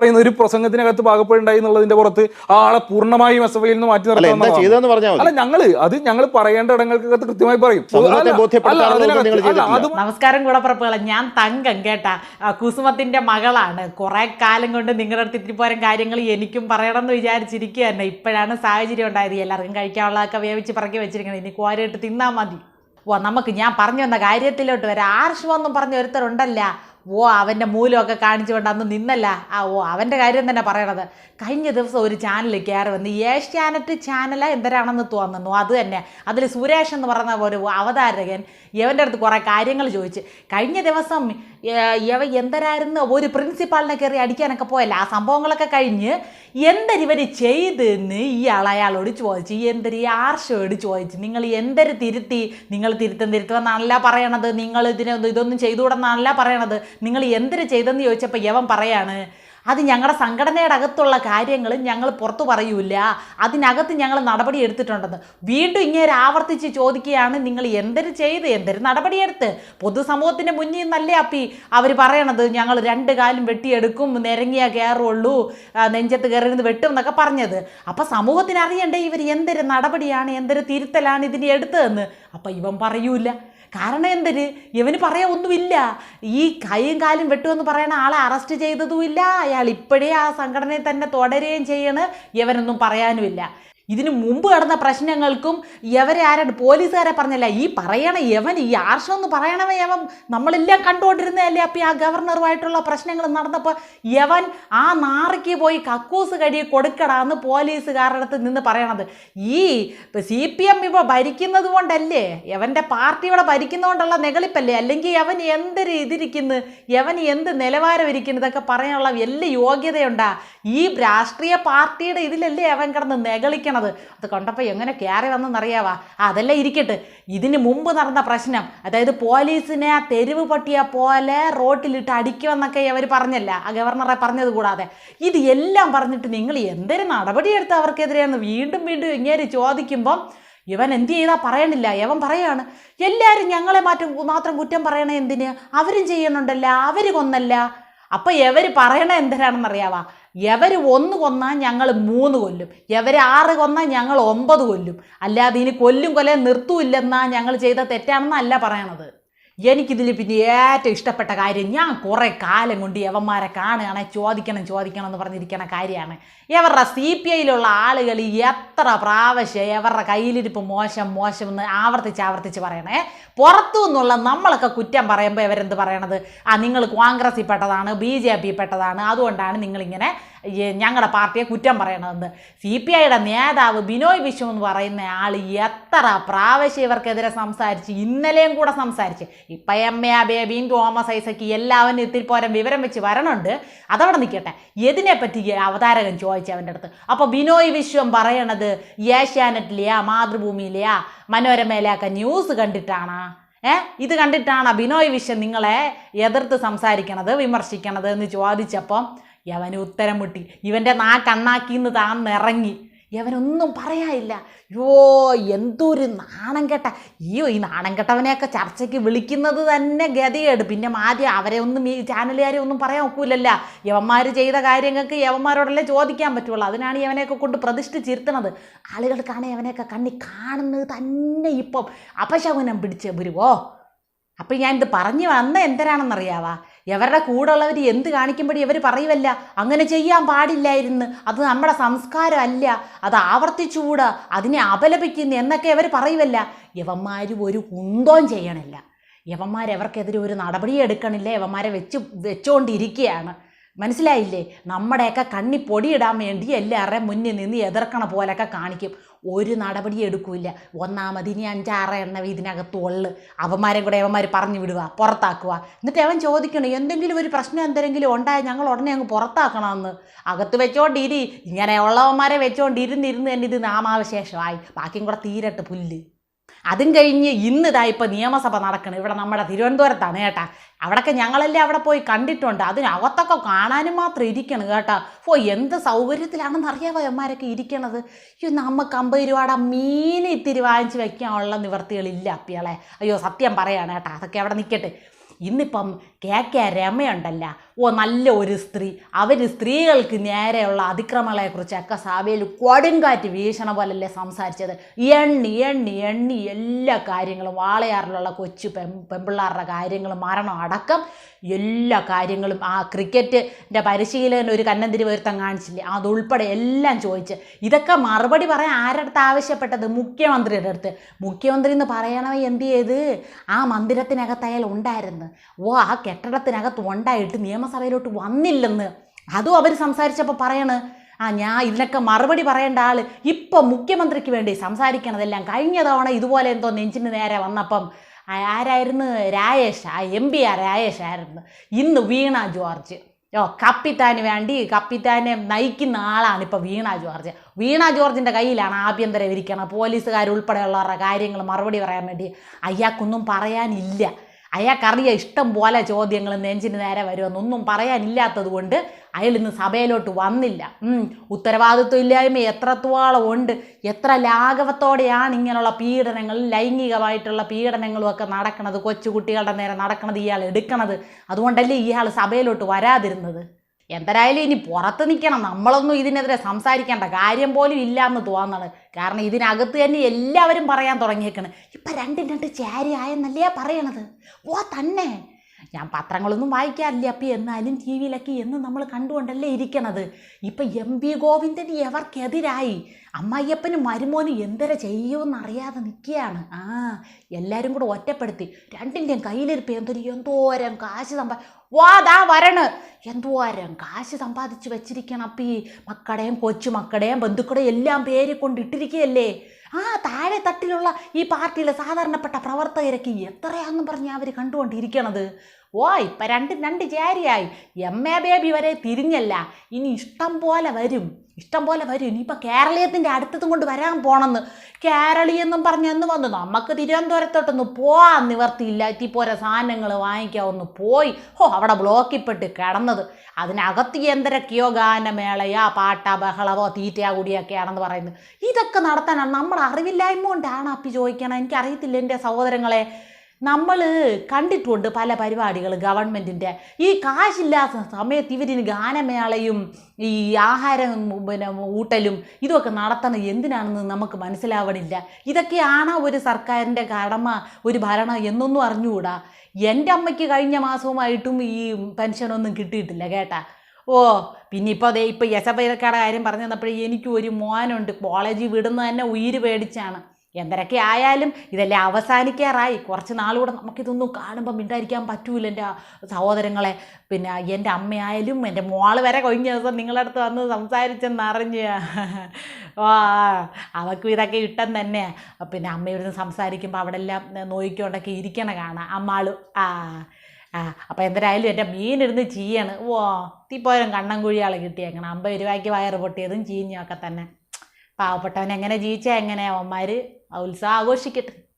പറയുന്ന ഒരു പ്രസംഗത്തിനകത്ത് പാകപ്പെടുണ്ടായി എന്നുള്ളതിന്റെ പുറത്ത് ആ ആളെ പൂർണമായും എസ് എഫ് ഐയിൽ നിന്ന് മാറ്റി നിർത്തണം അല്ല ഞങ്ങൾ അത് ഞങ്ങൾ പറയേണ്ട ഇടങ്ങൾക്കകത്ത് കൃത്യമായി പറയും. നമസ്കാരം കൂടപ്പുറപ്പുകളെ ഞാൻ തങ്കം കേട്ട. കുസുമത്തിന്റെ മകളാണ്. കുറെ കാലം കൊണ്ട് നിങ്ങളുടെ അടുത്ത് ഇത്തിരി പോരം കാര്യങ്ങൾ എനിക്കും പറയണം എന്ന് വിചാരിച്ചിരിക്കുക തന്നെ. ഇപ്പോഴാണ് സാഹചര്യം ഉണ്ടായത്. എല്ലാവർക്കും കഴിക്കാനുള്ളതൊക്കെ വേവിച്ച് പറക്കി വെച്ചിരിക്കണം. ഇനി കോരയിട്ട് തിന്നാൽ മതി. ഓ നമുക്ക് ഞാൻ പറഞ്ഞു വന്ന കാര്യത്തിലോട്ട് വരാം. ആർഷമൊന്നും പറഞ്ഞ ഒരുത്തരുണ്ടല്ല. ഓ അവന്റെ മൂലമൊക്കെ കാണിച്ചുകൊണ്ട് അന്ന് നിന്നല്ല. ആ ഓ അവന്റെ കാര്യം തന്നെ പറയണത്. കഴിഞ്ഞ ദിവസം ഒരു ചാനൽ കയറി വന്ന് ഏഷ്യാനെറ്റ് ചാനല എന്തരാണെന്ന് തോന്നുന്നു. അത് തന്നെ. അതിൽ സുരേഷ് എന്ന് പറയുന്ന ഒരു അവതാരകൻ ഇവന്റെ അടുത്ത് കുറേ കാര്യങ്ങൾ ചോദിച്ച്. കഴിഞ്ഞ ദിവസം ഇവ എന്തരായിരുന്നു? ഒരു പ്രിൻസിപ്പാളിനെ കയറി അടിക്കാനൊക്കെ പോയല്ല? ആ സംഭവങ്ങളൊക്കെ കഴിഞ്ഞ് എന്തരിവർ ചെയ്തെന്ന് ഇയാൾ അയാളോട് ചോദിച്ചു. എന്തരി ആർഷോട് ചോദിച്ചു. നിങ്ങൾ എന്തര് തിരുത്തി നിങ്ങൾ തിരുത്തം തിരുത്തുമെന്നാണല്ല പറയണത്. നിങ്ങൾ ഇതിനെ ഇതൊന്നും ചെയ്തുകൂടെന്നാണല്ല പറയണത്. നിങ്ങൾ എന്തിനു ചെയ്തെന്ന് ചോദിച്ചപ്പോൾ യവൻ പറയാണ് അത് ഞങ്ങളുടെ സംഘടനയുടെ അകത്തുള്ള കാര്യങ്ങൾ ഞങ്ങൾ പുറത്തു പറയൂല അതിനകത്ത് ഞങ്ങൾ നടപടി എടുത്തിട്ടുണ്ടെന്ന്. വീണ്ടും ഇങ്ങനെ ആവർത്തിച്ച് ചോദിക്കുകയാണ് നിങ്ങൾ എന്തൊരു ചെയ്ത്? എന്തൊരു നടപടിയെടുത്ത് പൊതുസമൂഹത്തിന്റെ മുന്നിൽ നിന്നല്ലേ അപ്പി അവർ പറയണത്? ഞങ്ങൾ രണ്ട് കാലും വെട്ടിയെടുക്കും നിരങ്ങിയ കയറുള്ളൂ നെഞ്ചത്ത് കയറിയിരുന്ന് വെട്ടും എന്നൊക്കെ പറഞ്ഞത്. അപ്പം സമൂഹത്തിന് അറിയണ്ടേ ഇവർ എന്തൊരു നടപടിയാണ് എന്തൊരു തിരുത്തലാണ് ഇതിനെ എടുത്തതെന്ന്? അപ്പം ഇവൻ പറയൂല കാരണം എന്തൊരു ഇവന് പറയാൻ ഒന്നുമില്ല. ഈ കൈയും കാലും വെട്ടുമെന്ന് പറയണ ആളെ അറസ്റ്റ് ചെയ്തതുമില്ല. അയാൾ ഇപ്പോഴേ ആ സംഘടനയിൽ തന്നെ തുടരുകയും ചെയ്യണ്. ഇവനൊന്നും പറയാനുമില്ല. ഇതിനു മുമ്പ് നടന്ന പ്രശ്നങ്ങൾക്കും എവരെ ആരാണ് പോലീസുകാരെ പറഞ്ഞല്ല? ഈ പറയണ യവൻ ഈ ആർഷം എന്ന് പറയണവൻ യവൻ നമ്മളെല്ലാം കണ്ടുകൊണ്ടിരുന്നതല്ലേ? അപ്പം ആ ഗവർണറുമായിട്ടുള്ള പ്രശ്നങ്ങൾ നടന്നപ്പോൾ യവൻ ആ നാറിക്ക് പോയി കക്കൂസ് കടി കൊടുക്കടാന്ന് പോലീസുകാരുടെ അടുത്ത് നിന്ന് പറയണത്. ഈ സി പി എം ഇപ്പോൾ ഭരിക്കുന്നത് കൊണ്ടല്ലേ? യവന്റെ പാർട്ടി ഇവിടെ ഭരിക്കുന്നതുകൊണ്ടുള്ള നെകളിപ്പല്ലേ? അല്ലെങ്കിൽ യവൻ എന്തൊരു ഇതിരിക്കുന്നു യവൻ എന്ത് നിലവാരം ഇരിക്കുന്നു ഇതൊക്കെ പറയാനുള്ള വലിയ യോഗ്യതയുണ്ടാ. ഈ രാഷ്ട്രീയ പാർട്ടിയുടെ ഇതിലല്ലേ അവൻ കിടന്ന് നെകളിക്കണത് അത് കണ്ടപ്പോൾ എങ്ങനെ കയറി വന്നെന്നറിയാവാ? അതല്ല ഇരിക്കട്ടെ. ഇതിന് മുമ്പ് നടന്ന പ്രശ്നം. അതായത് പോലീസിനെ ആ തെരുവ് പട്ടിയെ പോലെ റോട്ടിലിട്ട് അടിക്കുമെന്നൊക്കെ അവർ പറഞ്ഞല്ല. ആ ഗവർണറെ പറഞ്ഞത് കൂടാതെ. ഇത് എല്ലാം പറഞ്ഞിട്ട് നിങ്ങൾ എന്തൊരു നടപടിയെടുത്ത് അവർക്കെതിരെയെന്ന് വീണ്ടും വീണ്ടും ഇങ്ങനെ ചോദിക്കുമ്പം ഇവൻ എന്ത് ചെയ്താൽ പറയണില്ല. ഇവൻ പറയാണ് എല്ലാവരും ഞങ്ങളെ മാറ്റം മാത്രം കുറ്റം പറയണേ എന്തിന്? അവരും ചെയ്യണുണ്ടല്ല അവർ കൊന്നല്ല. അപ്പോൾ എവർ പറയണ എന്തിനാണെന്നറിയാവാ? എവർ ഒന്ന് കൊന്നാൽ ഞങ്ങൾ മൂന്ന് കൊല്ലും. എവർ ആറ് കൊന്നാൽ ഞങ്ങൾ ഒമ്പത് കൊല്ലും. അല്ലാതെ ഇനി കൊല്ലും കൊല്ലം നിർത്തൂല്ലെന്നാ ഞങ്ങൾ ചെയ്ത തെറ്റാണെന്നല്ല പറയണത്. എനിക്കിതിൽ പിന്നെ ഏറ്റവും ഇഷ്ടപ്പെട്ട കാര്യം ഞാൻ കുറേ കാലം കൊണ്ട് യവന്മാരെ കാണുകയാണെ ചോദിക്കണം ചോദിക്കണം എന്ന് പറഞ്ഞിരിക്കുന്ന കാര്യമാണ്. ഇവരുടെ സി പി ഐയിലുള്ള ആളുകൾ എത്ര പ്രാവശ്യം ഇവരുടെ കയ്യിലിരിപ്പ് മോശം മോശം എന്ന് ആവർത്തിച്ച് ആവർത്തിച്ച് പറയണേ. പുറത്തു നിന്നുള്ള നമ്മളൊക്കെ കുറ്റം പറയുമ്പോൾ ഇവരെന്ത് പറയണത്? ആ നിങ്ങൾ കോൺഗ്രസിൽ പെട്ടതാണ് ബി ജെ പി പെട്ടതാണ് അതുകൊണ്ടാണ് നിങ്ങളിങ്ങനെ ഞങ്ങളുടെ പാർട്ടിയെ കുറ്റം പറയണതെന്ന്. സി പി ഐയുടെ നേതാവ് ബിനോയ് വിശ്വം എന്ന് പറയുന്ന ആൾ എത്ര പ്രാവശ്യം ഇവർക്കെതിരെ സംസാരിച്ച് ഇന്നലെയും കൂടെ സംസാരിച്ച് ഇപ്പം എം എ ബേബിയും തോമസ് ഐസക്കി എല്ലാവരും ഇത്തിരി പോരം വിവരം വെച്ച് വരണുണ്ട്. അതവിടെ നിൽക്കട്ടെ. എതിനെപ്പറ്റി അവതാരകൻ ചോദിച്ചു അവന്റെ അടുത്ത്. അപ്പോൾ ബിനോയ് വിശ്വം പറയണത് ഏഷ്യാനെറ്റിലെയാ മാതൃഭൂമിയിലെയാ മനോരമയിലെയൊക്കെ ന്യൂസ് കണ്ടിട്ടാണ്. ഏ? ഇത് കണ്ടിട്ടാണ് ബിനോയ് വിശ്വം നിങ്ങളെ എതിർത്ത് സംസാരിക്കണത് വിമർശിക്കണത് എന്ന് ചോദിച്ചപ്പം യവന് ഉത്തരം മുട്ടി. ഇവന്റെ നാ കണ്ണാക്കിന്ന് താൻ ഇറങ്ങി യവനൊന്നും പറയാനില്ല. യോ എന്തൊരു നാണം കെട്ട അയ്യോ ഈ നാണം കെട്ടവനെയൊക്കെ ചർച്ചയ്ക്ക് വിളിക്കുന്നത് തന്നെ ഗതികേട്. പിന്നെ ആദ്യം അവരെ ഒന്നും ഈ ചാനലുകാരെ ഒന്നും പറയാൻ ഒക്കൂലല്ല. യവന്മാർ ചെയ്ത കാര്യങ്ങൾക്ക് യവന്മാരോടല്ലേ ചോദിക്കാൻ പറ്റുള്ളൂ. അതിനാണ് യവനെയൊക്കെ കൊണ്ട് പ്രതിഷ്ഠിച്ചിരുത്തണത് ആളുകൾക്കാണ് യവനെയൊക്കെ കണ്ണി കാണുന്നത് തന്നെ ഇപ്പം. അപശകുനം പിടിച്ച് വരുവോ? അപ്പം ഞാൻ ഇത് പറഞ്ഞു വന്ന എന്തരാണെന്നറിയാവാ? ഇവരുടെ കൂടെ ഉള്ളവർ എന്ത് കാണിക്കുമ്പോഴും ഇവർ പറയുമല്ല അങ്ങനെ ചെയ്യാൻ പാടില്ലായിരുന്നു. അത് നമ്മുടെ സംസ്കാരമല്ല അത് ആവർത്തിച്ചുകൂട. അതിനെ അപലപിക്കുന്നു എന്നൊക്കെ ഇവർ പറയുമല്ല യവന്മാർ ഒരു കുന്തവും ചെയ്യണില്ല. യവന്മാർ എവർക്കെതിരെ ഒരു നടപടി എടുക്കണില്ല. യവന്മാരെ വെച്ച് വെച്ചുകൊണ്ടിരിക്കുകയാണ് മനസ്സിലായില്ലേ? നമ്മുടെയൊക്കെ കണ്ണി പൊടിയിടാൻ വേണ്ടി എല്ലാവരുടെയും മുന്നിൽ നിന്ന് എതിർക്കണ പോലെയൊക്കെ കാണിക്കും. ഒരു നടപടി എടുക്കില്ല. ഒന്നാമത് ഇനി അഞ്ചാറ് എണ്ണ ഇതിനകത്ത് ഉള്ളു. അവന്മാരെ കൂടെ അവന്മാർ പറഞ്ഞു വിടുക പുറത്താക്കുക. എന്നിട്ട് അവൻ ചോദിക്കണം എന്തെങ്കിലും ഒരു പ്രശ്നം എന്തെങ്കിലും ഉണ്ടായാൽ ഞങ്ങൾ ഉടനെ അങ്ങ് പുറത്താക്കണമെന്ന്. അകത്ത് വെച്ചോണ്ടിരി ഇങ്ങനെ ഉള്ളവന്മാരെ വെച്ചോണ്ടിരുന്നിരുന്ന് തന്നെ ഇത് നാമാവശേഷമായി. ബാക്കിയും കൂടെ തീരട്ട് പുല്ല്. അതും കഴിഞ്ഞ് ഇന്ന് ഇതാ ഇപ്പോൾ നിയമസഭ നടക്കണം. ഇവിടെ നമ്മുടെ തിരുവനന്തപുരത്താണ് കേട്ടാ. അവിടെയൊക്കെ ഞങ്ങളെല്ലാം അവിടെ പോയി കണ്ടിട്ടുണ്ട്. അതിനകത്തൊക്കെ കാണാനും മാത്രം ഇരിക്കണം കേട്ടോ. ഓ എന്ത് സൗകര്യത്തിലാണെന്ന് അറിയാവോ എമ്മാരൊക്കെ ഇരിക്കണത്? അയ്യോ നമുക്ക് അമ്പത് രൂപയുടെ മീൻ ഇത്തിരി വാങ്ങിച്ച് വെക്കാനുള്ള നിവർത്തികളില്ല അപ്പിയാളെ. അയ്യോ സത്യം പറയാണ് കേട്ടോ. അതൊക്കെ അവിടെ നിൽക്കട്ടെ ഇന്നിപ്പം കെ കെ രമയുണ്ടല്ല. ഓ നല്ല ഒരു സ്ത്രീ. അവർ സ്ത്രീകൾക്ക് നേരെയുള്ള അതിക്രമങ്ങളെക്കുറിച്ചൊക്കെ സഭയിൽ കൊടുങ്കാറ്റ് വീശണ പോലല്ലേ സംസാരിച്ചത്. എണ്ണി എണ്ണി എണ്ണി എല്ലാ കാര്യങ്ങളും വാളയാറിലുള്ള കൊച്ചു പെൺ പെൺപിള്ളാരുടെ കാര്യങ്ങളും മരണം അടക്കം എല്ലാ കാര്യങ്ങളും ആ ക്രിക്കറ്റിന്റെ പരിശീലകൻ ഒരു കന്നന്തിരി വരുത്തം കാണിച്ചില്ലേ? അതുൾപ്പെടെ എല്ലാം ചോദിച്ച്. ഇതൊക്കെ മറുപടി പറയാൻ ആരുടെ അടുത്ത് ആവശ്യപ്പെട്ടത്? മുഖ്യമന്ത്രിയുടെ അടുത്ത്. മുഖ്യമന്ത്രി എന്ന് പറയണവ എന്ത് ചെയ്ത് ആ മന്ദിരത്തിനകത്ത് അയാൾ ഉണ്ടായിരുന്നു. ഓ ആ കെട്ടിടത്തിനകത്ത് ഉണ്ടായിട്ട് നിയമസഭയിലോട്ട് വന്നില്ലെന്ന്. അതും അവർ സംസാരിച്ചപ്പോൾ പറയണ് ആ ഞാൻ ഇതിനൊക്കെ മറുപടി പറയേണ്ട ആൾ ഇപ്പം മുഖ്യമന്ത്രിക്ക് വേണ്ടി സംസാരിക്കണതെല്ലാം കഴിഞ്ഞ തവണ ഇതുപോലെ എന്തോ നെഞ്ചിന് നേരെ വന്നപ്പം ആരായിരുന്നു? രായേഷ് ആ എം പി ആ രായേഷ് ആയിരുന്നു. ഇന്ന് വീണ ജോർജ്. ഓ കപ്പിത്താന് വേണ്ടി കപ്പിത്താനെ നയിക്കുന്ന ആളാണ് ഇപ്പോൾ വീണ ജോർജ്. വീണ ജോർജിന്റെ കയ്യിലാണ് ആഭ്യന്തരം ഇരിക്കണം പോലീസുകാർ ഉൾപ്പെടെയുള്ളവരുടെ കാര്യങ്ങൾ മറുപടി പറയാൻ വേണ്ടി അയാൾക്കൊന്നും പറയാനില്ല. അയാൾക്കറിയാം ഇഷ്ടം പോലെ ചോദ്യങ്ങൾ നെഞ്ചിന് നേരെ വരുമെന്നൊന്നും പറയാനില്ലാത്തത് കൊണ്ട് അയാൾ ഇന്ന് സഭയിലോട്ട് വന്നില്ല. ഉത്തരവാദിത്വം ഇല്ലായ്മ എത്രത്തോളം ഉണ്ട് എത്ര ലാഘവത്തോടെയാണ് ഇങ്ങനെയുള്ള പീഡനങ്ങൾ ലൈംഗികമായിട്ടുള്ള പീഡനങ്ങളും ഒക്കെ നടക്കുന്നത് കൊച്ചുകുട്ടികളുടെ നേരെ നടക്കുന്നത് ഇയാൾ എടുക്കണത്. അതുകൊണ്ടല്ലേ ഇയാൾ സഭയിലോട്ട് വരാതിരുന്നത്? എന്തായാലും ഇനി പുറത്ത് നിൽക്കണം. നമ്മളൊന്നും ഇതിനെതിരെ സംസാരിക്കേണ്ട കാര്യം പോലും ഇല്ല എന്ന് തോന്നുന്നത് കാരണം ഇതിനകത്ത് തന്നെ എല്ലാവരും പറയാൻ തുടങ്ങിയേക്കണ്. ഇപ്പം രണ്ടും രണ്ട് ചാരി ആയെന്നല്ലേ പറയണത്? ഓ തന്നെ. ഞാൻ പത്രങ്ങളൊന്നും വായിക്കാറില്ല അപ്പം. എന്നാലും ടി വിയിലൊക്കെ എന്നും നമ്മൾ കണ്ടുകൊണ്ടല്ലേ ഇരിക്കണത്. ഇപ്പം എം പി ഗോവിന്ദൻ എവർക്കെതിരായി. അമ്മായിയപ്പനും മരുമോനും എന്തര ചെയ്യുമെന്നറിയാതെ നിൽക്കുകയാണ്. ആ എല്ലാവരും കൂടെ ഒറ്റപ്പെടുത്തി. രണ്ടിന്റെയും കയ്യിലിരിപ്പ് എന്തൊരു എന്തോരം കാശ് സമ്പാ വാതാ വരണ്. എന്തോരം കാശ് സമ്പാദിച്ച് വെച്ചിരിക്കണം അപ്പം. ഈ മക്കളുടെയും കൊച്ചുമക്കളുടെയും ബന്ധുക്കളെയും എല്ലാം പേര് കൊണ്ടിട്ടിരിക്കുകയല്ലേ ആ താഴെ തട്ടിലുള്ള ഈ പാർട്ടിയിലെ സാധാരണപ്പെട്ട പ്രവർത്തകരൊക്കെ എത്രയാണെന്നും പറഞ്ഞ് അവർ കണ്ടുകൊണ്ടിരിക്കണത്? ഓ ഇപ്പം രണ്ട് രണ്ട് ചേരിയായി എം എ ബേബി വരെ തിരിഞ്ഞല്ല. ഇനി ഇഷ്ടം പോലെ വരും. ഇഷ്ടം പോലെ വരും. ഇനിയിപ്പോൾ കേരളീയത്തിന്റെ അടുത്തതും കൊണ്ട് വരാൻ പോണെന്ന് കേരളീയെന്നും പറഞ്ഞ് എന്ന് വന്നു. നമുക്ക് തിരുവനന്തപുരത്തോട്ടൊന്ന് പോവാൻ നിവർത്തിയില്ല. ഇത്തിപ്പോരെ സാധനങ്ങൾ വാങ്ങിക്കാവുന്നു പോയി. ഹോ അവിടെ ബ്ലോക്കിൽപ്പെട്ട് കിടന്നത്. അതിനകത്ത് എന്തൊക്കെയോ ഗാനമേളയാ പാട്ടാ ബഹളവോ തീറ്റയാ കൂടിയൊക്കെയാണെന്ന് പറയുന്നത്. ഇതൊക്കെ നടത്താനാണ് നമ്മൾ അറിവില്ലായ്മ കൊണ്ടാണ് അപ്പി ചോദിക്കണം. എനിക്കറിയത്തില്ല എന്റെ സഹോദരങ്ങളെ. നമ്മൾ കണ്ടിട്ടുണ്ട് പല പരിപാടികൾ ഗവൺമെന്റിന്റെ ഈ കാശില്ലാത്ത സമയത്ത് ഇവരിന് ഗാനമേളയും ഈ ആഹാരം പിന്നെ ഊട്ടലും ഇതൊക്കെ നടത്തണം എന്തിനാണെന്ന് നമുക്ക് മനസ്സിലാവണില്ല. ഇതൊക്കെയാണ് ഒരു സർക്കാരിന്റെ കടമ ഒരു ഭരണം എന്നൊന്നും അറിഞ്ഞുകൂടാ. എന്റെ അമ്മയ്ക്ക് കഴിഞ്ഞ മാസവുമായിട്ടും ഈ പെൻഷനൊന്നും കിട്ടിയിട്ടില്ല കേട്ടാ. ഓ പിന്നെ ഇപ്പോൾ അതേ ഇപ്പോൾ യശപ്പേരക്കാരുടെ കാര്യം പറഞ്ഞു തന്നപ്പോഴേ എനിക്ക് ഒരു മോനുണ്ട്. കോളേജിൽ വിടുന്നത് തന്നെ ഉയിര് പേടിച്ചാണ്. എന്തരൊക്കെ ആയാലും ഇതെല്ലാം അവസാനിക്കാറായി. കുറച്ച് നാളുകൂടെ നമുക്കിതൊന്നും കാണുമ്പോൾ മിണ്ടായിരിക്കാൻ പറ്റൂല എന്റെ സഹോദരങ്ങളെ. പിന്നെ എന്റെ അമ്മയായാലും എന്റെ മോൾ വരെ കഴിഞ്ഞ ദിവസം നിങ്ങളുടെ അടുത്ത് വന്ന് സംസാരിച്ചെന്നറിഞ്ഞ് ആ അവക്കും ഇതൊക്കെ ഇട്ടം തന്നെ. പിന്നെ അമ്മയോട് സംസാരിക്കുമ്പോൾ അവിടെ എല്ലാം നോയിക്കൊണ്ടൊക്കെ ഇരിക്കണ കാണാം. അമ്മാളും. ആ ആ അപ്പം എന്തായാലും എന്റെ മീനിരുന്ന് ചീയാണ്. ഓ തീപ്പോരം കണ്ണൻകുഴിയാൾ കിട്ടിയേക്കണം. അമ്പത് രൂപയ്ക്ക് വയറ് പൊട്ടിയതും ചീഞ്ഞൊക്കെ തന്നെ. പാവപ്പെട്ടവൻ എങ്ങനെ ജീവിച്ചാൽ എങ്ങനെ അവന്മാർ ಅವಳು ಸಾವೋ ಸಿಕ್ಕಿತ್ತು